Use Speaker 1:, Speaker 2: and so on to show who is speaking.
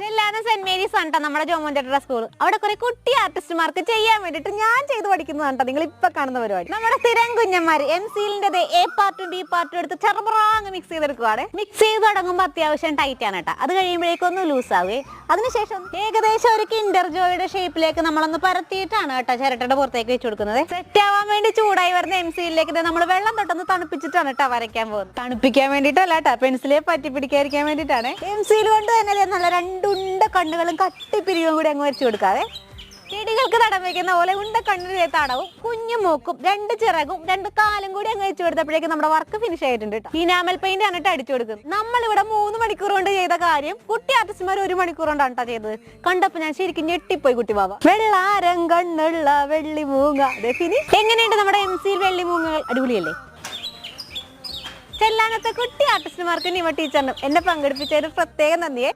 Speaker 1: Te ചെല്ലാന saint Mary's ആണ് ട്ടോ നമ്മുടെ ജോമോന്റെ സ്കൂൾ അവിടെ കുറെ കുട്ടി ആർട്ടിസ്റ്റുമാർക്ക് ചെയ്യാൻ വേണ്ടിയിട്ട് ഞാൻ ചെയ്ത് പഠിക്കുന്നതാണ് നിങ്ങൾ ഇപ്പൊ കാണുന്ന പരിപാടി. നമ്മുടെ സ്ഥിരം കുഞ്ഞന്മാർ എം സീലിന്റെ എ പാർട്ടും ബി പാർട്ടും എടുത്ത് ചെറുപ്രാങ് മിക്സ് ചെയ്തെടുക്കുവാണ്. മിക്സ് ചെയ്ത് തുടങ്ങുമ്പോൾ അത്യാവശ്യം ടൈറ്റ് ആണ് കേട്ടോ അത് കഴിയുമ്പോഴേക്കും ഒന്ന് ലൂസ് ആവുകയും അതിനുശേഷം ഏകദേശം ഒരു കിൻഡർ ജോയുടെ ഷേപ്പിലേക്ക് നമ്മളൊന്ന് പരത്തിയിട്ടാണ് കേട്ടോ ചിരട്ടയുടെ പുറത്തേക്ക് വെച്ച് കൊടുക്കുന്നത്. സെറ്റ് ആവാൻ വേണ്ടി ചൂടായി വരുന്ന എം സീലിലേക്ക് നമ്മൾ വെള്ളം തൊട്ടൊന്ന് തണുപ്പിച്ചിട്ടാണ് കേട്ടോ വരയ്ക്കാൻ പോകുന്നത്. തണുപ്പിക്കാൻ വേണ്ടിയിട്ടല്ല കേട്ടോ പെൻസിലെ പറ്റി പിടിക്കാതിരിക്കാൻ വേണ്ടിയിട്ടാണ് എം സീൽ കൊണ്ട് തന്നെ നല്ല രണ്ടുണ്ട കണ്ണുകളും കട്ടിപ്പിരിവും കൂടി അങ്ങ് വരച്ചു കൊടുക്കാതെ ചെടികൾക്ക് തടം വയ്ക്കുന്ന പോലെ ഉണ്ട കണ്ണിലെ തടവും കുഞ്ഞു മൂക്കും രണ്ട് ചിറകും രണ്ട് കാലും കൂടി അങ്ങ് വെച്ച് കൊടുത്തപ്പോഴേക്കും നമ്മുടെ വർക്ക് ഫിനിഷ് ആയിട്ടുണ്ട് ഇനാമൽ പെയിന്റ് ആണ് കേട്ടോ അടിച്ചു കൊടുക്കുന്നത്. നമ്മൾ ഇവിടെ മൂന്ന് മണിക്കൂർ കൊണ്ട് ചെയ്ത കാര്യം കുട്ടി ആർട്ടിസ്റ്റ്മാർ ഒരു മണിക്കൂർ കൊണ്ടാണ് കേട്ടോ ചെയ്തത്. കണ്ടപ്പോ ഞാൻ ശരിക്കും ഞെട്ടിപ്പോയി കുട്ടി ബാബ വെള്ളാരം കണ്ണുള്ള വെള്ളി മൂങ്ങ. എങ്ങനെയുണ്ട് നമ്മുടെ എം സിയിൽ വെള്ളി മൂങ്ങകൾ? അടിപൊളിയല്ലേ? ചെല്ലാനത്തെ കുട്ടി ആർട്ടിസ്റ്റ്മാർക്ക് നിമ ടീച്ചറിനും എന്നെ പങ്കെടുപ്പിച്ചതിന് പ്രത്യേകം നന്ദിയെ.